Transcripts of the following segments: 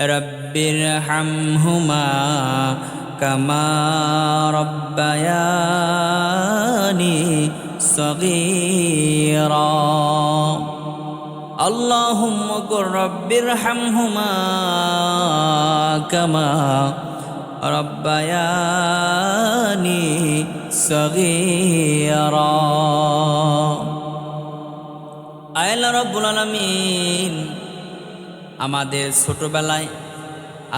رب ارحمهما كما ربياني صغيرا اللهم قل رب ارحمهما كما ربياني صغيرا আয়লা রব্বুল আলমিন আমাদের ছোটবেলায়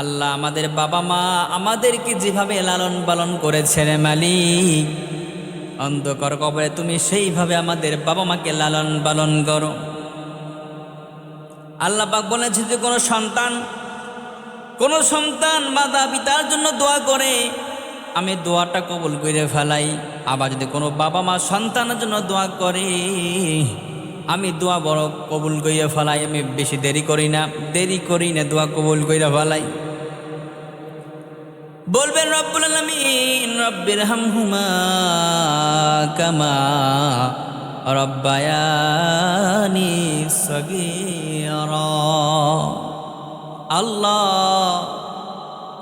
আল্লাহ আমাদের বাবা মা আমাদেরকে যেভাবে লালন পালন করেছেন মালিক, অন্ধকার কবরে তুমি সেইভাবে আমাদের বাবা মাকে লালন পালন করো। আল্লাহ পাক বলেছে যে কোনো সন্তান কোনো সন্তান মাতা পিতার জন্য দোয়া করে, আমি দোয়াটা কবুল করে ফেলাই। আবার যদি কোনো বাবা মা সন্তানের জন্য দোয়া করে আমি দোয়া বড় কবুল কইয়া ফেলাই, আমি বেশি দেরি করি না। দেরি করি না, দোয়া কবুল কইরা ফেলাই। বলবেন, রব্বুল আলামিন, রব্বির হামহুমা কামা রব্বায়ানি সগীরা। আল্লাহ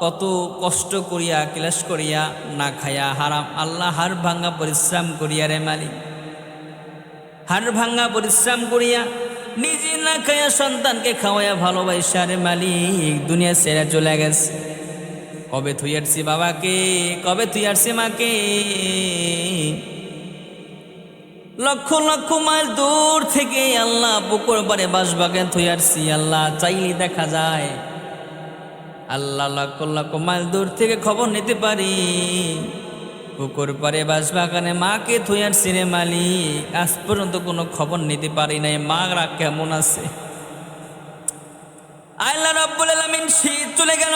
কত কষ্ট করিয়া, ক্লেশ করিয়া না খায়া হারাম। আল্লাহ হার ভাঙ্গা পরিশ্রম করিয়া রে মালিক। হার ভাঙ্গা পরিশ্রম করিয়া নিজে না খাইয়া সন্তানকে খাওয়াইয়া ভালোবাসা রে মালিক দুনিয়া সেরা চলে গেছে। কবে তুই আসছি বাবাকে, কবে তুই আসছি মাকে? লক্ষ লক্ষ মাইল দূর থেকে আল্লাহ পুকুর পারে বাসবাগান থুই আসছি আল্লাহ চাইলে দেখা যায়। আল্লাহ লক্ষ লক্ষ মাইল দূর থেকে খবর নিতে পারি। পুকুর পারে বাসবাগানে মাকে থুই আসছি রে মালিক। আজ পর্যন্ত কোনো খবর নিতে পারি নাই মা মারা কেমন আছে? আল্লাহ রব্বুল আলামিন শীত চলে গেল।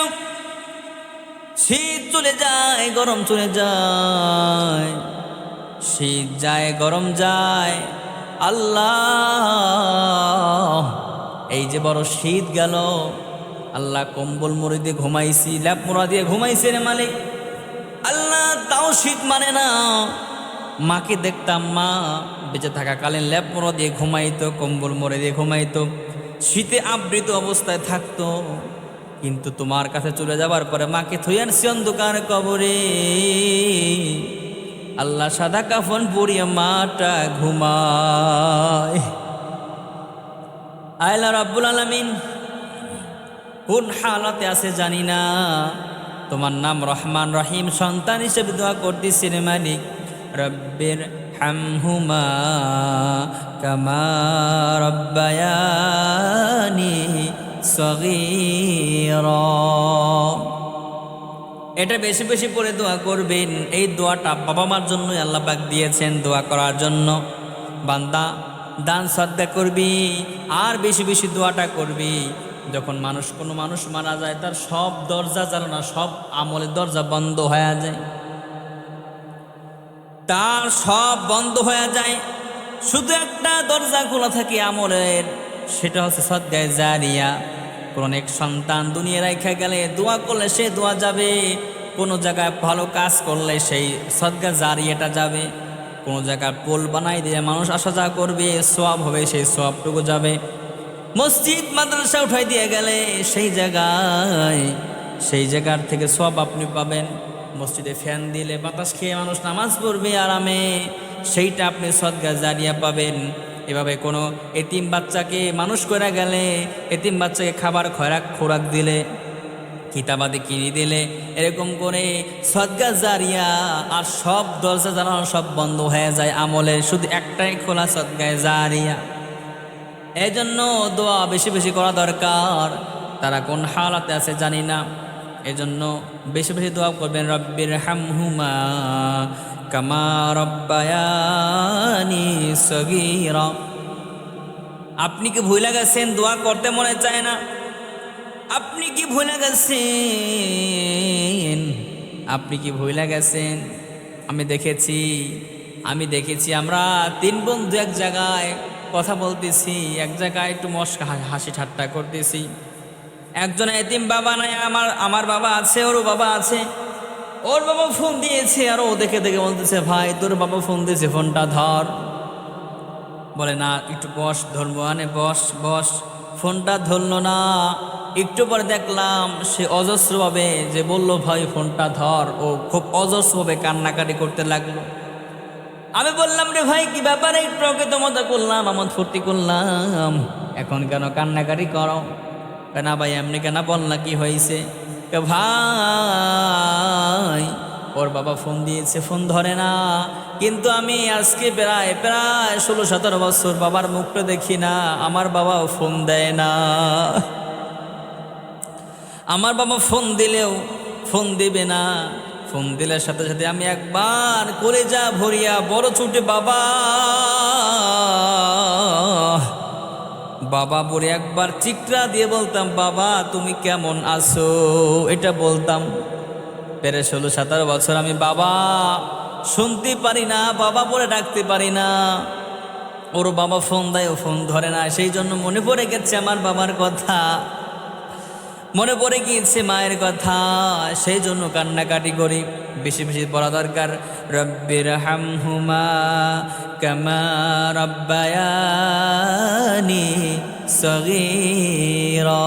শীত চলে যায়, গরম চলে যায়। শীত যায়, গরম যায়। আল্লাহ, এই যে বড় শীত গেল। আল্লাহ কম্বল মুড়ি দিয়ে ঘুমাইছি, ল্যাপ মোড়া দিয়ে ঘুমাইছে রে মালিক। আল্লাহ তাও শীত মানে না। মাকে দেখতাম মা বেঁচে থাকাকালীন ল্যাপ মোড়া দিয়ে ঘুমাইতো, কম্বল মুড়ি দিয়ে ঘুমাইতো, শীতে আবৃত অবস্থায় থাকতো। কিন্তু তোমার কাছে চলে যাবার পরে মাকে থইয়ানছি অন্ধকার কবরে। আল্লাহ সাদা কাফন পরিয়ে মাটা ঘুমায়। আয়লা রাব্বুল আলামিন কোন হালাতে আছে জানি না। তোমার নাম রহমান রহিম, সন্তান হিসেবে দোয়া করতেছি রে মালিক। রব্বের হামহুমা কামা রব্বায়ানি সগীরা। এটা বেশি বেশি করে দোয়া করবেন। এই দোয়াটা বাবা মার জন্যই আল্লাহ পাক দিয়েছেন দোয়া করার জন্য। বান্দা, দান শ্রদ্ধা করবি, আর বেশি বেশি দোয়াটা করবি। যখন মানুষ, কোনো মানুষ মারা যায়, তার সব দরজা জানানা সব আমলের দরজা বন্ধ হয়ে যায়। তার সব বন্ধ হয়ে যায়। শুধু একটা দরজা খোলা থাকে আমলের, সেটা হচ্ছে সদ্গায় জারিয়া। কোন এক সন্তান দুনিয়া রেখা গেলে দোয়া করলে সে দোয়া যাবে। কোনো জায়গায় ভালো কাজ করলে সেই সদ্গা জারিয়াটা যাবে। কোনো জায়গায় পোল বানাই দিয়ে মানুষ আসা যাওয়া করবে সব হবে, সেই সবটুকু যাবে। মসজিদ, মাদ্রাসা উঠাই দিয়ে গেলে সেই জায়গায়, সেই জায়গার থেকে সব আপনি পাবেন। মসজিদে ফ্যান দিলে বাতাস খেয়ে মানুষ নামাজ পড়বে আরামে, সেইটা আপনি সদ্গা জারিয়া পাবেন। এভাবে কোনো এতিম বাচ্চাকে মানুষ করে গেলে, এতিম বাচ্চাকে খাবার খোরাক খোরাক দিলে, কিতাবাদি কিনে দিলে, এরকম করে সদ্গা জারিয়া আর সব দরজা জানানো সব বন্ধ হয়ে যায় আমলে। শুধু একটাই খোলা সদ্গায় জারিয়া। এই জন্য দোয়া বেশি বেশি করা দরকার। তারা কোন হালাতে আছে জানি না। এজন্য বেশি বেশি দোয়া করবেন, রব্বির হামহুমা কামা রব্বায়ানি সগীরা। আপনি কি ভুলে গেছেন দোয়া করতে মনে চায় না? আপনি কি ভুলে গেছেন? আপনি কি ভুলে গেছেন? আমি দেখেছি আমি দেখেছি আমরা তিন বন্ধু এক জায়গায়। কথা বলতেছি, এক জায়গায় একটু মস্কা হাসি ঠাট্টা করতেছি। একজন এতিম বাবা নাই, আমার আমার বাবা আছে, ওরও বাবা আছে। ওর বাবা ফোন দিয়েছে, আর ও দেখে দেখে বলতেছে, ভাই, তোর বাবা ফোন দিয়েছে, ফোনটা ধর। বলে, না, একটু বস, ধরবো, আনে, বস বস, ফোনটা ধরলো না। একটু পরে দেখলাম, সে অজস্রভাবে যে বলল, ভাই, ফোনটা ধর। ও খুব অজস্রভাবে কান্নাকাটি করতে লাগল। আমি বললাম, রে ভাই, কি ব্যাপারে? একটু ওকে তো মজা করলাম আমার ফুর্তি করলাম। এখন কেন কান্নাকাটি করো? না ভাই, এমনি কেন বল না কি হয়েছে? ভাই, ওর বাবা ফোন দিয়েছে, ফোন ধরে না। কিন্তু আমি আজকে প্রায় প্রায় ষোলো সতেরো বছর বাবার মুখটা দেখি না, আমার বাবাও ফোন দেয় না। আমার বাবা ফোন দিলেও, ফোন দিবে না। ফোন দিলে সাথে সাথে আমি একবার করে যা ভরিয়া বড় ছুটে বাবা। বাবা বলে একবার চিকরা দিয়ে বলতাম, বাবা, তুমি কেমন আছো? এটা বলতাম। পেরে ষোলো সতেরো বছর, আমি বাবা শুনতে পারি না, বাবা বলে ডাকতে পারি না। ওর বাবা ফোন দেয়, ও ফোন ধরে না, সেই জন্য মনে পড়ে গেছে আমার বাবার কথা। মনে পড়ে গিয়েছে মায়ের কথা। সেই জন্য কান্নাকাটি করি। বেশি বেশি পড়া দরকার। রব্বির হামহুমা কামা রব্বায়ানি সগীরা।